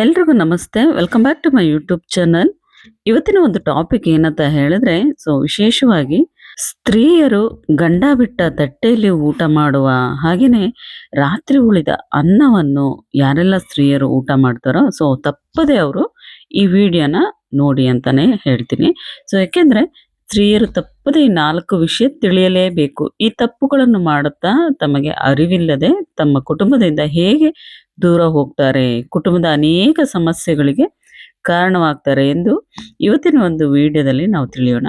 ಎಲ್ರಿಗೂ ನಮಸ್ತೆ. Welcome back to my YouTube channel ಇವತ್ತಿನ ಒಂದು ಟಾಪಿಕ್ ಏನಂತ ಹೇಳಿದ್ರೆ ಸೊ ವಿಶೇಷವಾಗಿ ಸ್ತ್ರೀಯರು ಗಂಡ ಬಿಟ್ಟ ತಟ್ಟೆಯಲ್ಲಿ ಊಟ ಮಾಡುವ ಹಾಗೆಯೇ ರಾತ್ರಿ ಉಳಿದ ಅನ್ನವನ್ನು ಯಾರೆಲ್ಲ ಸ್ತ್ರೀಯರು ಊಟ ಮಾಡ್ತಾರೋ ಸೊ ತಪ್ಪದೆ ಅವರು ಈ ವಿಡಿಯೋನ ನೋಡಿ ಅಂತಾನೆ ಹೇಳ್ತೀನಿ. ಸೊ ಯಾಕೆಂದ್ರೆ ಸ್ತ್ರೀಯರು ತಪ್ಪದೆ ಈ ನಾಲ್ಕು ವಿಷಯ ತಿಳಿಯಲೇಬೇಕು. ಈ ತಪ್ಪುಗಳನ್ನು ಮಾಡುತ್ತಾ ತಮಗೆ ಅರಿವಿಲ್ಲದೆ ತಮ್ಮ ಕುಟುಂಬದಿಂದ ಹೇಗೆ ದೂರ ಹೋಗ್ತಾರೆ. ಕುಟುಂಬದ ಅನೇಕ ಸಮಸ್ಯೆಗಳಿಗೆ ಕಾರಣವಾಗ್ತಾರೆ ಎಂದು ಇವತ್ತಿನ ಒಂದು ವಿಡಿಯೋದಲ್ಲಿ ನಾವು ತಿಳಿಯೋಣ.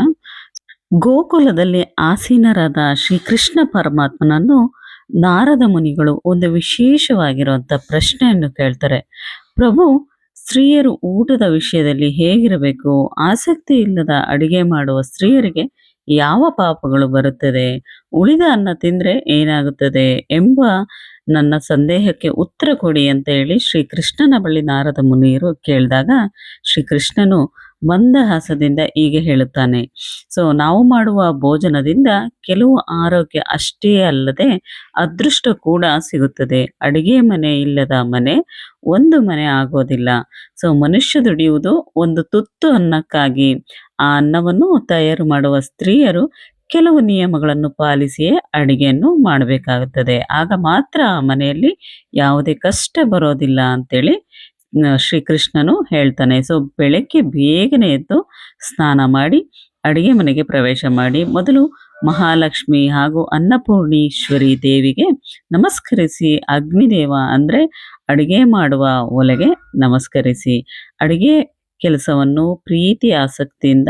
ಗೋಕುಲದಲ್ಲಿ ಆಸೀನರಾದ ಶ್ರೀಕೃಷ್ಣ ಪರಮಾತ್ಮನನ್ನು ನಾರದ ಮುನಿಗಳು ಒಂದು ವಿಶೇಷವಾಗಿರುವಂಥ ಪ್ರಶ್ನೆಯನ್ನು ಕೇಳ್ತಾರೆ. ಪ್ರಭು, ಸ್ತ್ರೀಯರು ಊಟದ ವಿಷಯದಲ್ಲಿ ಹೇಗಿರಬೇಕು? ಆಸಕ್ತಿ ಇಲ್ಲದ ಅಡಿಗೆ ಮಾಡುವ ಸ್ತ್ರೀಯರಿಗೆ ಯಾವ ಪಾಪಗಳು ಬರುತ್ತದೆ? ಉಳಿದ ಅನ್ನ ತಿಂದರೆ ಏನಾಗುತ್ತದೆ? ಎಂಬ ನನ್ನ ಸಂದೇಹಕ್ಕೆ ಉತ್ತರ ಕೊಡಿ ಅಂತ ಹೇಳಿ ಶ್ರೀಕೃಷ್ಣನ ಬಳಿ ನಾರದ ಮುನಿಯರು ಕೇಳಿದಾಗ ಶ್ರೀಕೃಷ್ಣನು ಮಂದಹಾಸದಿಂದ ಹೀಗೆ ಹೇಳುತ್ತಾನೆ. ಸೊ ನಾವು ಮಾಡುವ ಭೋಜನದಿಂದ ಕೆಲವು ಆರೋಗ್ಯ ಅಷ್ಟೇ ಅಲ್ಲದೆ ಅದೃಷ್ಟ ಕೂಡ ಸಿಗುತ್ತದೆ. ಅಡುಗೆ ಮನೆ ಇಲ್ಲದ ಮನೆ ಒಂದು ಮನೆ ಆಗೋದಿಲ್ಲ. ಸೊ ಮನುಷ್ಯ ದುಡಿಯುವುದು ಒಂದು ತುತ್ತು ಅನ್ನಕ್ಕಾಗಿ ಆ ಅನ್ನವನ್ನು ತಯಾರು ಮಾಡುವ ಸ್ತ್ರೀಯರು ಕೆಲವು ನಿಯಮಗಳನ್ನು ಪಾಲಿಸಿಯೇ ಅಡಿಗೆಯನ್ನು ಮಾಡಬೇಕಾಗುತ್ತದೆ. ಆಗ ಮಾತ್ರ ಆ ಮನೆಯಲ್ಲಿ ಯಾವುದೇ ಕಷ್ಟ ಬರೋದಿಲ್ಲ ಅಂತೇಳಿ ಶ್ರೀ ಶ್ರೀಕೃಷ್ಣನು ಹೇಳ್ತಾನೆ. ಸೊ, ಬೆಳಗ್ಗೆ ಬೇಗನೆ ಎದ್ದು ಸ್ನಾನ ಮಾಡಿ, ಅಡಿಗೆ ಮನೆಗೆ ಪ್ರವೇಶ ಮಾಡಿ, ಮೊದಲು ಮಹಾಲಕ್ಷ್ಮಿ ಹಾಗೂ ಅನ್ನಪೂರ್ಣೇಶ್ವರಿ ದೇವಿಗೆ ನಮಸ್ಕರಿಸಿ, ಅಗ್ನಿದೇವ ಅಂದರೆ ಅಡಿಗೆ ಮಾಡುವ ಒಲೆಗೆ ನಮಸ್ಕರಿಸಿ, ಅಡಿಗೆ ಕೆಲಸವನ್ನು ಪ್ರೀತಿ, ಆಸಕ್ತಿಯಿಂದ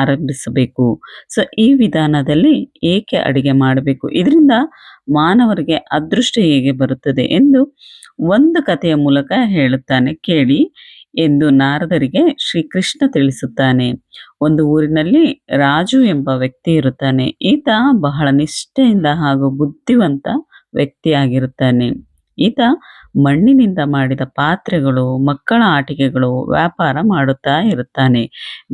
ಆರಂಭಿಸಬೇಕು. ಸೊ ಈ ವಿಧಾನದಲ್ಲಿ ಏಕೆ ಅಡುಗೆ ಮಾಡಬೇಕು? ಇದರಿಂದ ಮಾನವರಿಗೆ ಅದೃಷ್ಟ ಹೇಗೆ ಬರುತ್ತದೆ ಎಂದು ಒಂದು ಕಥೆಯ ಮೂಲಕ ಹೇಳುತ್ತಾನೆ, ಕೇಳಿ, ಎಂದು ನಾರದರಿಗೆ ಶ್ರೀಕೃಷ್ಣ ತಿಳಿಸುತ್ತಾನೆ. ಒಂದು ಊರಿನಲ್ಲಿ ರಾಜು ಎಂಬ ವ್ಯಕ್ತಿ ಇರುತ್ತಾನೆ. ಈತ ಬಹಳ ನಿಷ್ಠೆಯಿಂದ ಹಾಗೂ ಬುದ್ಧಿವಂತ ವ್ಯಕ್ತಿಯಾಗಿರುತ್ತಾನೆ. ಈತ ಮಣ್ಣಿನಿಂದ ಮಾಡಿದ ಪಾತ್ರೆಗಳು, ಮಕ್ಕಳ ಆಟಿಕೆಗಳು, ವ್ಯಾಪಾರ ಮಾಡುತ್ತಾ ಇರುತ್ತಾನೆ.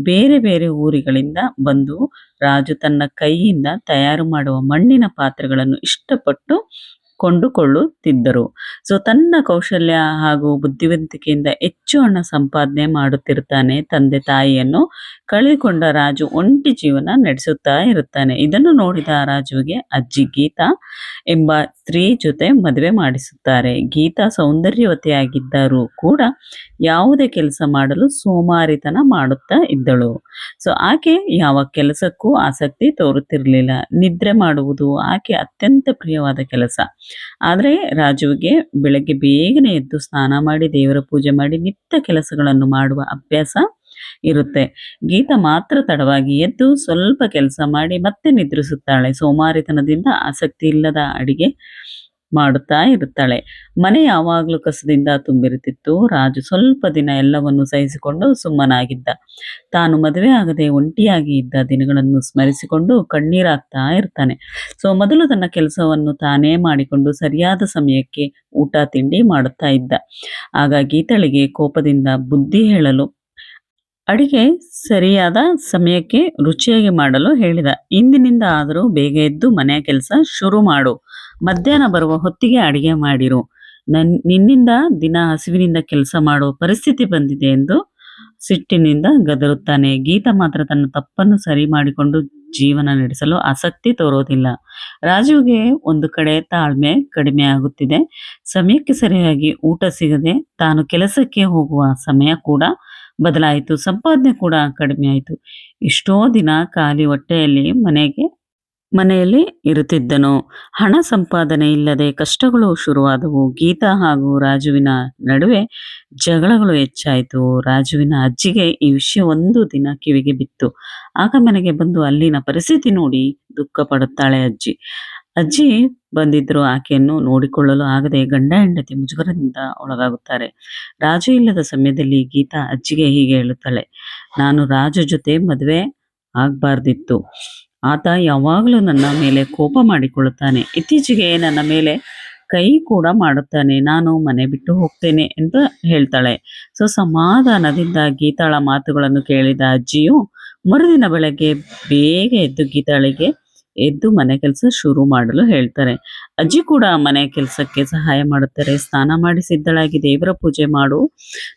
ಬೇರೆ ಬೇರೆ ಊರುಗಳಿಂದ ಬಂದು ರಾಜು ತನ್ನ ಕೈಯಿಂದ ತಯಾರು ಮಾಡುವ ಮಣ್ಣಿನ ಪಾತ್ರೆಗಳನ್ನು ಇಷ್ಟಪಟ್ಟು ಕೊಂಡುಕೊಳ್ಳುತ್ತಿದ್ದರು. ಸೊ ತನ್ನ ಕೌಶಲ್ಯ ಹಾಗೂ ಬುದ್ಧಿವಂತಿಕೆಯಿಂದ ಹೆಚ್ಚು ಹಣ ಸಂಪಾದನೆ ಮಾಡುತ್ತಿರುತ್ತಾನೆ ತಂದೆ ತಾಯಿಯನ್ನು ಕಳೆದುಕೊಂಡ ರಾಜು ಒಂಟಿ ಜೀವನ ನಡೆಸುತ್ತಾ ಇರುತ್ತಾನೆ. ಇದನ್ನು ನೋಡಿದ ರಾಜುವಿಗೆ ಅಜ್ಜಿ ಗೀತಾ ಎಂಬ ಸ್ತ್ರೀ ಜೊತೆ ಮದುವೆ ಮಾಡಿಸುತ್ತಾರೆ. ಗೀತಾ ಸೌಂದರ್ಯವತಿಯಾಗಿದ್ದರೂ ಕೂಡ ಯಾವುದೇ ಕೆಲಸ ಮಾಡಲು ಸೋಮಾರಿತನ ಮಾಡುತ್ತಾ ಇದ್ದಳು. ಸೊ, ಆಕೆ ಯಾವ ಕೆಲಸಕ್ಕೂ ಆಸಕ್ತಿ ತೋರುತ್ತಿರಲಿಲ್ಲ. ನಿದ್ರೆ ಮಾಡುವುದು ಆಕೆ ಅತ್ಯಂತ ಪ್ರಿಯವಾದ ಕೆಲಸ. ಆದರೆ ರಾಜುವಿಗೆ ಬೆಳಗ್ಗೆ ಬೇಗನೆ ಎದ್ದು ಸ್ನಾನ ಮಾಡಿ ದೇವರ ಪೂಜೆ ಮಾಡಿ ನಿತ್ಯ ಕೆಲಸಗಳನ್ನು ಮಾಡುವ ಅಭ್ಯಾಸ ಇರುತ್ತೆ. ಗೀತ ಮಾತ್ರ ತಡವಾಗಿ ಎದ್ದು ಸ್ವಲ್ಪ ಕೆಲಸ ಮಾಡಿ ಮತ್ತೆ ನಿದ್ರಿಸುತ್ತಾಳೆ. ಸೋಮಾರಿತನದಿಂದ ಆಸಕ್ತಿ ಇಲ್ಲದ ಅಡಿಗೆ ಮಾಡುತ್ತಾ ಇರುತ್ತಾಳೆ. ಮನೆ ಯಾವಾಗಲೂ ಕಸದಿಂದ ತುಂಬಿರುತ್ತಿತ್ತು. ರಾಜು ಸ್ವಲ್ಪ ದಿನ ಎಲ್ಲವನ್ನು ಸಹಿಸಿಕೊಂಡು ಸುಮ್ಮನಾಗಿದ್ದ. ತಾನು ಮದುವೆ ಆಗದೆ ಒಂಟಿಯಾಗಿ ಇದ್ದ ದಿನಗಳನ್ನು ಸ್ಮರಿಸಿಕೊಂಡು ಕಣ್ಣೀರಾಗ್ತಾ ಇರ್ತಾನೆ. ಸೊ, ಮೊದಲು ತನ್ನ ಕೆಲಸವನ್ನು ತಾನೇ ಮಾಡಿಕೊಂಡು ಸರಿಯಾದ ಸಮಯಕ್ಕೆ ಊಟ, ತಿಂಡಿ ಮಾಡುತ್ತಾ ಇದ್ದ. ಆಗ ಗೀತಳಿಗೆ ಕೋಪದಿಂದ ಬುದ್ಧಿ ಹೇಳಲು ಅಡಿಗೆ ಸರಿಯಾದ ಸಮಯಕ್ಕೆ ರುಚಿಯಾಗಿ ಮಾಡಲು ಹೇಳಿದ. ಇಂದಿನಿಂದ ಆದರೂ ಬೇಗ ಎದ್ದು ಮನೆಯ ಕೆಲಸ ಶುರು ಮಾಡು. ಮಧ್ಯಾಹ್ನ ಬರುವ ಹೊತ್ತಿಗೆ ಅಡಿಗೆ ಮಾಡಿರು. ನನ್, ನಿನ್ನಿಂದ ದಿನ ಹಸಿವಿನಿಂದ ಕೆಲಸ ಮಾಡುವ ಪರಿಸ್ಥಿತಿ ಬಂದಿದೆ ಎಂದು ಸಿಟ್ಟಿನಿಂದ ಗದರುತ್ತಾನೆ. ಗೀತ ಮಾತ್ರ ತನ್ನ ತಪ್ಪನ್ನು ಸರಿ ಮಾಡಿಕೊಂಡು ಜೀವನ ನಡೆಸಲು ಆಸಕ್ತಿ ತೋರೋದಿಲ್ಲ. ರಾಜುವಿಗೆ ಒಂದು ಕಡೆ ತಾಳ್ಮೆ ಕಡಿಮೆ ಆಗುತ್ತಿದೆ. ಸಮಯಕ್ಕೆ ಸರಿಯಾಗಿ ಊಟ ಸಿಗದೆ ತಾನು ಕೆಲಸಕ್ಕೆ ಹೋಗುವ ಸಮಯ ಕೂಡ ಬದಲಾಯಿತು, ಸಂಪಾದನೆ ಕೂಡ ಕಡಿಮೆ ಆಯಿತು. ಎಷ್ಟೋ ದಿನ ಖಾಲಿ ಹೊಟ್ಟೆಯಲ್ಲಿ ಮನೆಗೆ, ಮನೆಯಲ್ಲಿ ಇರುತ್ತಿದ್ದನು. ಹಣ ಸಂಪಾದನೆ ಇಲ್ಲದೆ ಕಷ್ಟಗಳು ಶುರುವಾದವು. ಗೀತಾ ಹಾಗೂ ರಾಜುವಿನ ನಡುವೆ ಜಗಳಗಳು ಹೆಚ್ಚಾಯಿತು. ರಾಜುವಿನ ಅಜ್ಜಿಗೆ ಈ ವಿಷಯ ಒಂದು ದಿನ ಕಿವಿಗೆ ಬಿತ್ತು. ಆಗ ಮನೆಗೆ ಬಂದು ಅಲ್ಲಿನ ಪರಿಸ್ಥಿತಿ ನೋಡಿ ದುಃಖ ಪಡುತ್ತಾಳೆ ಅಜ್ಜಿ. ಅಜ್ಜಿ ಬಂದಿದ್ರು ಆಕೆಯನ್ನು ನೋಡಿಕೊಳ್ಳಲು ಆಗದೆ ಗಂಡ ಹೆಂಡತಿ ಮುಜುಗರದಿಂದ ಒಳಗಾಗುತ್ತಾರೆ. ರಾಜು ಇಲ್ಲದ ಸಮಯದಲ್ಲಿ ಗೀತಾ ಅಜ್ಜಿಗೆ ಹೀಗೆ ಹೇಳುತ್ತಾಳೆ, ನಾನು ರಾಜು ಜೊತೆ ಮದುವೆ ಆಗ್ಬಾರ್ದಿತ್ತು. ಆತ ಯಾವಾಗಲೂ ನನ್ನ ಮೇಲೆ ಕೋಪ ಮಾಡಿಕೊಳ್ಳುತ್ತಾನೆ. ಇತ್ತೀಚೆಗೆ ನನ್ನ ಮೇಲೆ ಕೈ ಕೂಡ ಮಾಡುತ್ತಾನೆ. ನಾನು ಮನೆ ಬಿಟ್ಟು ಹೋಗ್ತೇನೆ ಅಂತ ಹೇಳ್ತಾಳೆ. ಸೊ ಸಮಾಧಾನದಿಂದ ಗೀತಾಳ ಮಾತುಗಳನ್ನು ಕೇಳಿದ ಅಜ್ಜಿಯು ಮರುದಿನ ಬೆಳಗ್ಗೆ ಬೇಗ ಎದ್ದು ಗೀತಾಳಿಗೆ ಎದ್ದು ಮನೆ ಕೆಲಸ ಶುರು ಮಾಡಲು ಹೇಳ್ತಾರೆ. ಅಜ್ಜಿ ಕೂಡ ಮನೆ ಕೆಲಸಕ್ಕೆ ಸಹಾಯ ಮಾಡುತ್ತಾರೆ. ಸ್ನಾನ ಮಾಡಿ ಸಿದ್ಧಳಾಗಿ ದೇವರ ಪೂಜೆ ಮಾಡು.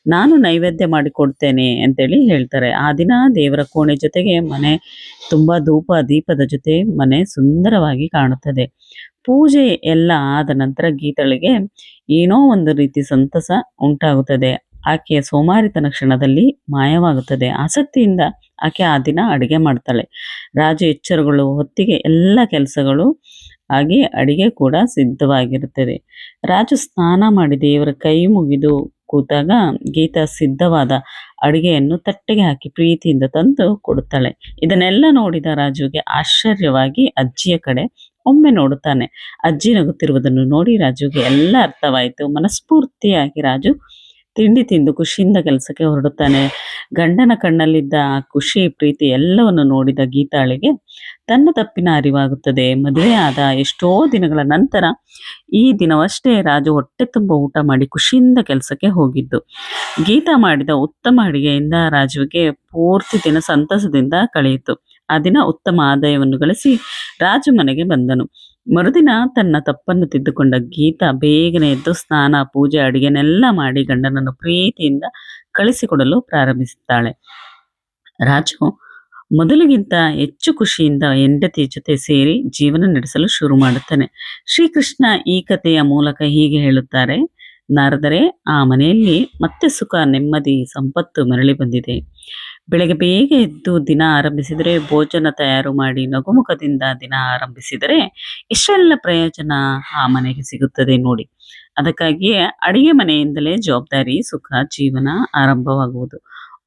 ನಾನು ನೈವೇದ್ಯ ಮಾಡಿಕೊಡ್ತೇನೆ ಅಂತೇಳಿ ಹೇಳ್ತಾರೆ. ಆ ದಿನ ದೇವರ ಕೋಣೆ ಜೊತೆಗೆ ಮನೆ ತುಂಬಾ ಧೂಪ, ದೀಪದ ಜೊತೆ ಮನೆ ಸುಂದರವಾಗಿ ಕಾಣುತ್ತದೆ. ಪೂಜೆ ಎಲ್ಲ ಆದ ನಂತರ ಗೀತಳಿಗೆ ಏನೋ ಒಂದು ರೀತಿ ಸಂತಸ ಉಂಟಾಗುತ್ತದೆ. ಆಕೆಯ ಸೋಮಾರಿತನ ಕ್ಷಣದಲ್ಲಿ ಮಾಯವಾಗುತ್ತದೆ. ಆಸಕ್ತಿಯಿಂದ ಆಕೆ ಆ ದಿನ ಅಡುಗೆ ಮಾಡ್ತಾಳೆ. ರಾಜು ಎಚ್ಚರಗಳು, ಹೊತ್ತಿಗೆ ಎಲ್ಲ ಕೆಲಸಗಳು ಆಗಿ ಅಡಿಗೆ ಕೂಡ ಸಿದ್ಧವಾಗಿರುತ್ತದೆ. ರಾಜು ಸ್ನಾನ ಮಾಡಿ ದೇವರ ಕೈ ಮುಗಿದು ಕೂತಾಗ ಗೀತಾ ಸಿದ್ಧವಾದ ಅಡಿಗೆಯನ್ನು ತಟ್ಟೆಗೆ ಹಾಕಿ ಪ್ರೀತಿಯಿಂದ ತಂದು ಕೊಡುತ್ತಾಳೆ. ಇದನ್ನೆಲ್ಲ ನೋಡಿದ ರಾಜುಗೆ ಆಶ್ಚರ್ಯವಾಗಿ ಅಜ್ಜಿಯ ಕಡೆ ಒಮ್ಮೆ ನೋಡುತ್ತಾನೆ. ಅಜ್ಜಿ ನಗುತ್ತಿರುವುದನ್ನು ನೋಡಿ ರಾಜುಗೆ ಎಲ್ಲ ಅರ್ಥವಾಯಿತು. ಮನಸ್ಫೂರ್ತಿಯಾಗಿ ರಾಜು ತಿಂಡಿ ತಿಂದು ಖುಷಿಯಿಂದ ಕೆಲಸಕ್ಕೆ ಹೊರಡುತ್ತಾನೆ. ಗಂಡನ ಕಣ್ಣಲ್ಲಿದ್ದ ಆ ಖುಷಿ, ಪ್ರೀತಿ ಎಲ್ಲವನ್ನು ನೋಡಿದ ಗೀತಾಳಿಗೆ ತನ್ನ ತಪ್ಪಿನ ಅರಿವಾಗುತ್ತದೆ. ಮದುವೆಯಾದ ಎಷ್ಟೋ ದಿನಗಳ ನಂತರ ಈ ದಿನವಷ್ಟೇ ರಾಜು ಹೊಟ್ಟೆ ತುಂಬ ಊಟ ಮಾಡಿ ಖುಷಿಯಿಂದ ಕೆಲಸಕ್ಕೆ ಹೋಗಿದ್ದು. ಗೀತಾ ಮಾಡಿದ ಉತ್ತಮ ಅಡಿಗೆಯಿಂದ ರಾಜುವಿಗೆ ಪೂರ್ತಿ ದಿನ ಸಂತಸದಿಂದ ಕಳೆಯಿತು. ಆ ದಿನ ಉತ್ತಮ ಆದಾಯವನ್ನು ಗಳಿಸಿ ರಾಜು ಮನೆಗೆ ಬಂದನು. ಮರುದಿನ ತನ್ನ ತಪ್ಪನ್ನು ತಿದ್ದುಕೊಂಡ ಗೀತಾ ಬೇಗನೆ ಎದ್ದು ಸ್ನಾನ, ಪೂಜೆ, ಅಡಿಗೆನೆಲ್ಲ ಮಾಡಿ ಗಂಡನನ್ನು ಪ್ರೀತಿಯಿಂದ ಕಳಿಸಿಕೊಡಲು ಪ್ರಾರಂಭಿಸುತ್ತಾಳೆ. ರಾಜು, ಮೊದಲಿಗಿಂತ ಹೆಚ್ಚು ಖುಷಿಯಿಂದ ಹೆಂಡತಿ ಜೊತೆ ಸೇರಿ ಜೀವನ ನಡೆಸಲು ಶುರು ಮಾಡುತ್ತಾನೆ. ಶ್ರೀಕೃಷ್ಣ ಈ ಕಥೆಯ ಮೂಲಕ ಹೀಗೆ ಹೇಳುತ್ತಾರೆ, ನಾರದರೆ, ಆ ಮನೆಯಲ್ಲಿ ಮತ್ತೆ ಸುಖ, ನೆಮ್ಮದಿ, ಸಂಪತ್ತು ಮರಳಿ ಬಂದಿದೆ. ಬೆಳಗ್ಗೆ ಬೇಗ ಎದ್ದು ದಿನ ಆರಂಭಿಸಿದರೆ, ಭೋಜನ ತಯಾರು ಮಾಡಿ ನಗುಮುಖದಿಂದ ದಿನ ಆರಂಭಿಸಿದರೆ ಇಷ್ಟೆಲ್ಲ ಪ್ರಯೋಜನ ಆ ಮನೆಗೆ ಸಿಗುತ್ತದೆ ನೋಡಿ. ಅದಕ್ಕಾಗಿಯೇ ಅಡಿಗೆ ಮನೆಯಿಂದಲೇ ಜವಾಬ್ದಾರಿ, ಸುಖ, ಜೀವನ ಆರಂಭವಾಗುವುದು.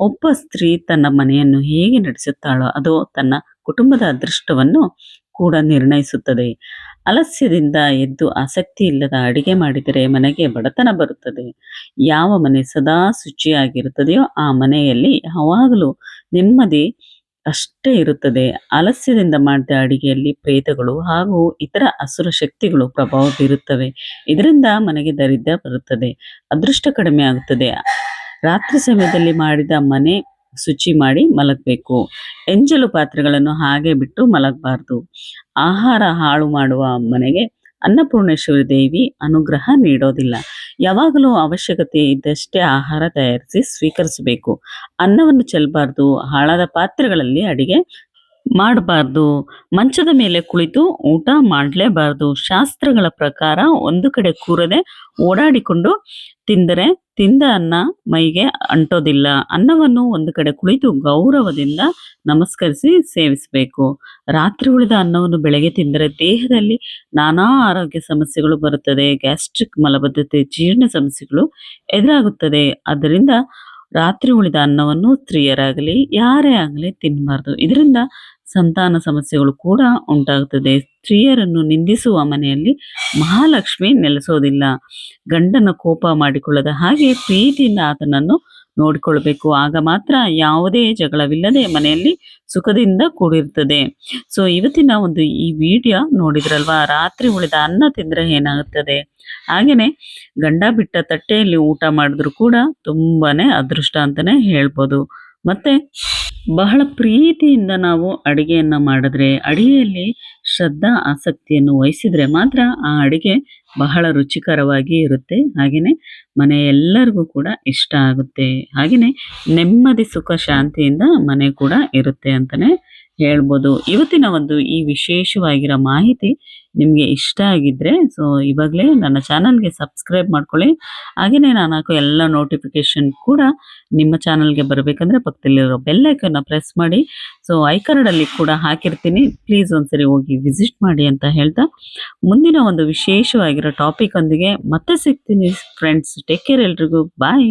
ಒಬ್ಬ ಸ್ತ್ರೀ ತನ್ನ ಮನೆಯನ್ನು ಹೇಗೆ ನಡೆಸುತ್ತಾಳೋ, ಅದು ತನ್ನ ಕುಟುಂಬದ ಅದೃಷ್ಟವನ್ನು ಕೂಡ ನಿರ್ಣಯಿಸುತ್ತದೆ. ಅಲಸ್ಯದಿಂದ ಎದ್ದು ಆಸಕ್ತಿ ಇಲ್ಲದ ಅಡಿಗೆ ಮಾಡಿದರೆ ಮನೆಗೆ ಬಡತನ ಬರುತ್ತದೆ. ಯಾವ ಮನೆ ಸದಾ ಶುಚಿಯಾಗಿರುತ್ತದೆಯೋ ಆ ಮನೆಯಲ್ಲಿ ಯಾವಾಗಲೂ ನೆಮ್ಮದಿ ಅಷ್ಟೇ ಇರುತ್ತದೆ. ಅಲಸ್ಯದಿಂದ ಮಾಡಿದ ಅಡಿಗೆಯಲ್ಲಿ ಪ್ರೇತಗಳು ಹಾಗೂ ಇತರ ಅಸುರ ಶಕ್ತಿಗಳು ಪ್ರಭಾವ ಬೀರುತ್ತವೆ. ಇದರಿಂದ ಮನೆಗೆ ದರಿದ್ರ ಬರುತ್ತದೆ. ಅದೃಷ್ಟ ಕಡಿಮೆ ಆಗುತ್ತದೆ ರಾತ್ರಿ ಸಮಯದಲ್ಲಿ ಮಾಡಿದ ಮನೆ ಶುಚಿ ಮಾಡಿ ಮಲಗಬೇಕು. ಎಂಜಲು ಪಾತ್ರೆಗಳನ್ನು ಹಾಗೆ ಬಿಟ್ಟು ಮಲಗಬಾರ್ದು. ಆಹಾರ ಹಾಳು ಮಾಡುವ ಮನೆಗೆ ಅನ್ನಪೂರ್ಣೇಶ್ವರಿ ದೇವಿ ಅನುಗ್ರಹ ನೀಡೋದಿಲ್ಲ. ಯಾವಾಗಲೂ ಅವಶ್ಯಕತೆ ಇದ್ದಷ್ಟೇ ಆಹಾರ ತಯಾರಿಸಿ ಸ್ವೀಕರಿಸಬೇಕು. ಅನ್ನವನ್ನು ಚೆಲ್ಲಬಾರ್ದು. ಹಾಳಾದ ಪಾತ್ರೆಗಳಲ್ಲಿ ಅಡಿಗೆ ಮಾಡಬಾರ್ದು. ಮಂಚದ ಮೇಲೆ ಕುಳಿತು ಊಟ ಮಾಡಲೇಬಾರ್ದು. ಶಾಸ್ತ್ರಗಳ ಪ್ರಕಾರ ಒಂದು ಕಡೆ ಕೂರದೆ ಓಡಾಡಿಕೊಂಡು ತಿಂದರೆ ತಿಂದ ಅನ್ನ ಮೈಗೆ ಅಂಟೋದಿಲ್ಲ. ಅನ್ನವನ್ನು ಒಂದು ಕಡೆ ಕುಳಿತು ಗೌರವದಿಂದ ನಮಸ್ಕರಿಸಿ ಸೇವಿಸಬೇಕು. ರಾತ್ರಿ ಉಳಿದ ಅನ್ನವನ್ನು ಬೆಳಗ್ಗೆ ತಿಂದರೆ ದೇಹದಲ್ಲಿ ನಾನಾ ಆರೋಗ್ಯ ಸಮಸ್ಯೆಗಳು ಬರುತ್ತದೆ. ಗ್ಯಾಸ್ಟ್ರಿಕ್ ಮಲಬದ್ಧತೆ, ಜೀರ್ಣ ಸಮಸ್ಯೆಗಳು ಎದುರಾಗುತ್ತದೆ. ಆದ್ದರಿಂದ ರಾತ್ರಿ ಉಳಿದ ಅನ್ನವನ್ನು ಸ್ತ್ರೀಯರಾಗಲಿ, ಯಾರೇ ಆಗಲಿ ತಿನ್ನಬಾರ್ದು ಇದರಿಂದ ಸಂತಾನ ಸಮಸ್ಯೆಗಳು ಕೂಡ ಉಂಟಾಗುತ್ತದೆ ಸ್ತ್ರೀಯರನ್ನು ನಿಂದಿಸುವ ಮನೆಯಲ್ಲಿ ಮಹಾಲಕ್ಷ್ಮಿ ನೆಲೆಸೋದಿಲ್ಲ. ಗಂಡನ ಕೋಪ ಮಾಡಿಕೊಳ್ಳದ ಹಾಗೆ ಪ್ರೀತಿಯಿಂದ ಆತನನ್ನು ನೋಡಿಕೊಳ್ಬೇಕು. ಆಗ ಮಾತ್ರ ಯಾವುದೇ ಜಗಳವಿಲ್ಲದೆ ಮನೆಯಲ್ಲಿ ಸುಖದಿಂದ ಕೂಡಿರ್ತದೆ. ಸೊ ಇವತ್ತಿನ ಒಂದು ಈ ವಿಡಿಯೋ ನೋಡಿದ್ರಲ್ವಾ? ರಾತ್ರಿ ಉಳಿದ ಅನ್ನ ತಿಂದರೆ ಏನಾಗುತ್ತದೆ ಹಾಗೆಯೇ ಗಂಡ ಬಿಟ್ಟ ತಟ್ಟೆಯಲ್ಲಿ ಊಟ ಮಾಡಿದ್ರು ಕೂಡ ತುಂಬಾನೇ ಅದೃಷ್ಟ ಅಂತಾನೆ ಹೇಳ್ಬೋದು. ಮತ್ತೆ ಬಹಳ ಪ್ರೀತಿಯಿಂದ ನಾವು ಅಡುಗೆಯನ್ನು ಮಾಡಿದ್ರೆ, ಅಡುಗೆಯಲ್ಲಿ ಶ್ರದ್ಧಾ, ಆಸಕ್ತಿಯನ್ನು ವಹಿಸಿದರೆ ಮಾತ್ರ ಆ ಅಡುಗೆ ಬಹಳ ರುಚಿಕರವಾಗಿ ಇರುತ್ತೆ. ಹಾಗೆಯೇ ಮನೆ ಎಲ್ಲರಿಗೂ ಕೂಡ ಇಷ್ಟ ಆಗುತ್ತೆ. ಹಾಗೆಯೇ ನೆಮ್ಮದಿ, ಸುಖ, ಶಾಂತಿಯಿಂದ ಮನೆ ಕೂಡ ಇರುತ್ತೆ ಅಂತಲೇ ಹೇಳ್ಬೋದು. ಇವತ್ತಿನ ಒಂದು ಈ ವಿಶೇಷವಾಗಿರೋ ಮಾಹಿತಿ ನಿಮಗೆ ಇಷ್ಟ ಆಗಿದ್ರೆ ಸೊ ಇವಾಗಲೇ ನನ್ನ ಚಾನಲ್ಗೆ ಸಬ್ಸ್ಕ್ರೈಬ್ ಮಾಡ್ಕೊಳ್ಳಿ. ಹಾಗೆಯೇ ನಾನು ಹಾಕೋ ಎಲ್ಲ ನೋಟಿಫಿಕೇಷನ್ ಕೂಡ ನಿಮ್ಮ ಚಾನಲ್ಗೆ ಬರಬೇಕಂದ್ರೆ ಪಕ್ಕದಲ್ಲಿರೋ ಬೆಲ್ಲೈಕನ್ನ ಪ್ರೆಸ್ ಮಾಡಿ. ಸೊ ಐಕಾರ್ಡಲ್ಲಿ ಕೂಡ ಹಾಕಿರ್ತೀನಿ. ಪ್ಲೀಸ್ ಒಂದ್ಸರಿ ಹೋಗಿ ವಿಸಿಟ್ ಮಾಡಿ ಅಂತ ಹೇಳ್ತಾ. ಮುಂದಿನ ಒಂದು ವಿಶೇಷವಾಗಿರೋ ಟಾಪಿಕ್ ಒಂದಿಗೆ ಮತ್ತೆ ಸಿಗ್ತೀನಿ ಫ್ರೆಂಡ್ಸ್ ಟೇಕ್ ಕೇರ್ ಎಲ್ರಿಗೂ. ಬಾಯ್